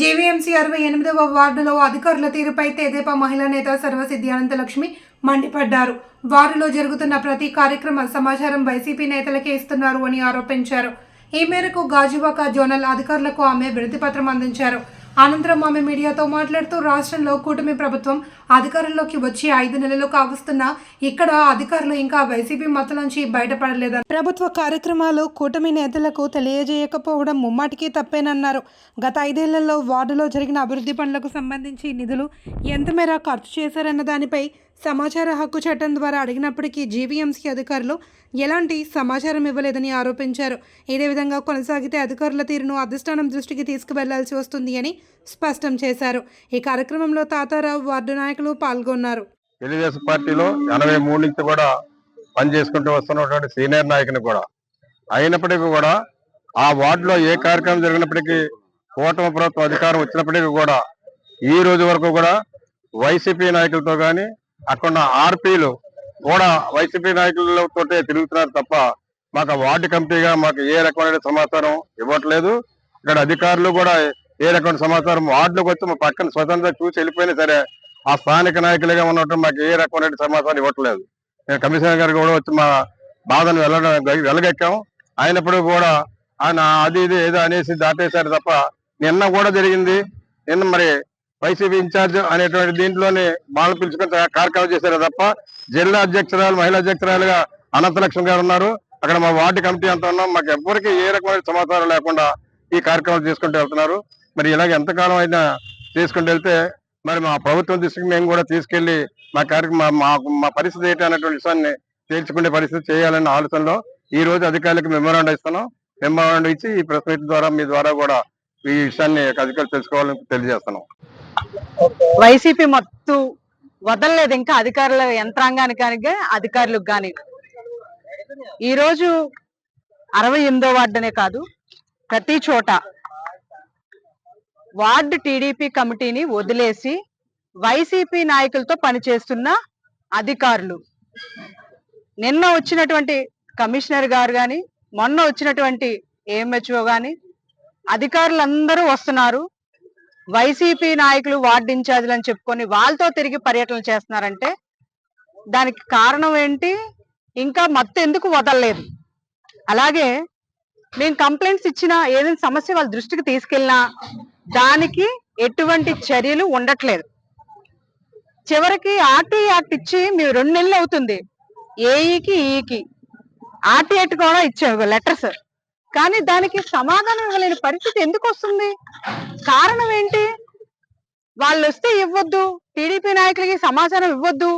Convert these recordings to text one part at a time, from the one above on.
GVMC అరవై ఎనిమిదవ వార్డులో అధికారుల తీరుపై తెదేపా మహిళా నేత సర్వసిద్ధి అనంతలక్ష్మి మండిపడ్డారు. వారిలో జరుగుతున్న ప్రతి కార్యక్రమ సమాచారం వైసీపీ నేతలకే ఇస్తున్నారు అని ఆరోపించారు. ఈ మేరకు గాజువాక జోనల్ అధికారులకు ఆమె వినతిపత్రం అందించారు. అనంతరం ఆమె మీడియాతో మాట్లాడుతూ రాష్ట్రంలో కూటమి ప్రభుత్వం అధికారంలోకి వచ్చి ఐదు నెలలు కావస్తున్నా ఇక్కడ అధికారులు ఇంకా వైసీపీ మత నుంచి బయటపడలేదని. ప్రభుత్వ కార్యక్రమాలు కూటమి నేతలకు తెలియజేయకపోవడం ముమ్మాటికి తప్పేనన్నారు. గత ఐదేళ్ళలో వార్డులో జరిగిన అభివృద్ధి పనులకు సంబంధించి నిధులు ఎంత మేర ఖర్చు చేశారన్న దానిపై సమాచార హక్కు చట్టం ద్వారా అడిగినప్పటికీ జీవీఎంసీ అధికారులు ఎలాంటి సమాచారం ఇవ్వలేదని ఆరోపించారు. ఇదే విధంగా కొనసాగితే అధికారుల తీరును అధిష్టానం దృష్టికి తీసుకువెళ్ళాల్సి వస్తుంది అని స్పష్టం చేశారు. ఈ కార్యక్రమంలో తాతారావు వార్డు నాయకులు పాల్గొన్నారు. తెలుగుదేశం పార్టీలో ఎనభై మూడు నుంచి కూడా పనిచేసుకుంటూ వస్తున్నటువంటి సీనియర్ నాయకుని కూడా. అయినప్పటికీ కూడా ఆ వార్డులో ఏ కార్యక్రమం జరిగినప్పటికీ కూటమి ప్రభుత్వం అధికారం వచ్చినప్పటికీ కూడా ఈ రోజు వరకు కూడా వైసీపీ నాయకులతో కానీ అక్కడ ఆర్పీలు కూడా వైసీపీ నాయకులతో తిరుగుతున్నారు తప్ప మాకు వార్డు కమిటీగా మాకు ఏ రకమైన సమాచారం ఇవ్వట్లేదు. ఇక్కడ అధికారులు కూడా ఏ రకమైన సమాచారం వార్డులోకి వచ్చి మా పక్కన స్వతంత్ర చూసి వెళ్ళిపోయినా సరే ఆ స్థానిక నాయకులుగా ఉన్నట్టు మాకు ఏ రకమైన సమాచారం ఇవ్వట్లేదు. నేను కమిషనర్ గారు కూడా వచ్చి మా బాధను వెళ్ళడం వెళ్ళగెక్కాం అయినప్పుడు కూడా ఆయన అది ఇది ఏదో అనేసి దాటేశారు తప్ప నిన్న కూడా జరిగింది. నిన్న మరి వైసీపీ ఇన్ఛార్జ్ అనేటువంటి దీంట్లోనే వాళ్ళు పిలుచుకొని కార్యక్రమం చేశారు తప్ప జిల్లా అధ్యక్షురాలు మహిళా అధ్యక్షురాలుగా అనంతలక్ష్మి గారు ఉన్నారు. అక్కడ మా వార్డు కమిటీ అంతా ఉన్నాం. మాకు ఎవరికి ఏ రకమైన సమాచారం లేకుండా ఈ కార్యక్రమాలు చేసుకుంటూ వెళ్తున్నారు. మరి ఇలాగ ఎంతకాలం అయినా తీసుకుంటూ వెళ్తే మరి మా ప్రభుత్వం దృష్టికి మేము కూడా తీసుకెళ్ళి మా కార్యక్రమం మా మా పరిస్థితి ఏంటి అనేటువంటి విషయాన్ని తేల్చుకునే పరిస్థితి చేయాలనే ఆలోచనలో ఈ రోజు అధికారులకు మెమోరాండం ఇస్తున్నాం. మెమోరాండం ఇచ్చి ఈ ప్రెస్ మీట్ ద్వారా మీ ద్వారా కూడా ఈ విషయాన్ని అధికారులు తెలుసుకోవాలని తెలియజేస్తున్నాం. వైసీపీ మొత్తం వదలలేదు ఇంకా అధికారుల యంత్రాంగానికి కానీ అధికారులకు కానీ ఈ రోజు అరవై ఎనిమిదో వార్డునే కాదు ప్రతి చోట వార్డు టీడీపీ కమిటీని వదిలేసి వైసీపీ నాయకులతో పనిచేస్తున్న అధికారులు. నిన్న వచ్చినటువంటి కమిషనర్ గారు కానీ మొన్న వచ్చినటువంటి ఏఎంహెచ్ఓ కానీ అధికారులందరూ వస్తున్నారు. వైసీపీ నాయకులు వార్డు ఇన్ఛార్జీలు అని చెప్పుకొని వాళ్ళతో తిరిగి పర్యటన చేస్తున్నారంటే దానికి కారణం ఏంటి? ఇంకా మత్తు ఎందుకు వదలలేదు? అలాగే మేము కంప్లైంట్స్ ఇచ్చినా ఏదైనా సమస్య వాళ్ళ దృష్టికి తీసుకెళ్ళినా దానికి ఎటువంటి చర్యలు ఉండట్లేదు. చివరికి ఆర్టీ యాక్ట్ ఇచ్చి మేము రెండు నెలలు అవుతుంది. ఏఈకి ఈకి ఆర్టీ యాక్ట్ కూడా ఇచ్చాము లెటర్స్. కానీ దానికి సమాధానం ఇవ్వలేని పరిస్థితి ఎందుకు వస్తుంది? కారణం ఏంటి? వాళ్ళు వస్తే ఇవ్వద్దు టీడీపీ నాయకులకి సమాచారం ఇవ్వద్దు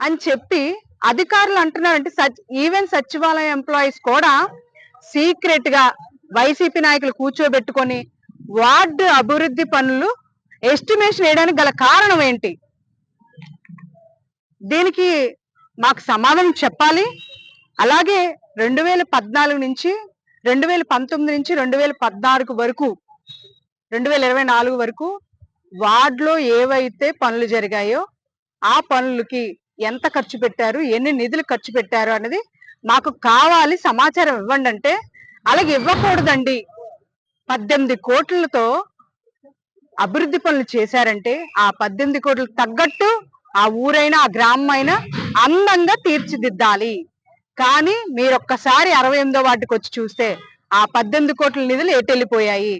అని చెప్పి అధికారులు అంటున్నారంటే సచ్ ఈవెన్ సచివాలయ ఎంప్లాయీస్ కూడా సీక్రెట్గా వైసీపీ నాయకులు కూర్చోబెట్టుకొని వార్డు అభివృద్ధి పనులు ఎస్టిమేషన్ వేయడానికి గల కారణం ఏంటి? దీనికి మాకు సమాధానం చెప్పాలి. అలాగే రెండు వేల పద్నాలుగు నుంచి రెండు వేల పంతొమ్మిది నుంచి రెండు వేల పద్నాలుగు వరకు రెండు వేల ఇరవై నాలుగు వరకు వార్డులో ఏవైతే పనులు జరిగాయో ఆ పనులకి ఎంత ఖర్చు పెట్టారు ఎన్ని నిధులు ఖర్చు పెట్టారు అనేది మాకు కావాలి సమాచారం ఇవ్వండి అంటే అలాగే ఇవ్వకూడదండి. పద్దెనిమిది కోట్లతో అభివృద్ధి పనులు చేశారంటే ఆ పద్దెనిమిది కోట్లకు తగ్గట్టు ఆ ఊరైనా ఆ గ్రామం అయినా అందంగా తీర్చిదిద్దాలి. కానీ మీరు ఒక్కసారి అరవై ఎనిమిదో వాటికి వచ్చి చూస్తే ఆ పద్దెనిమిది కోట్ల నిధులు ఎటు వెళ్ళిపోయాయి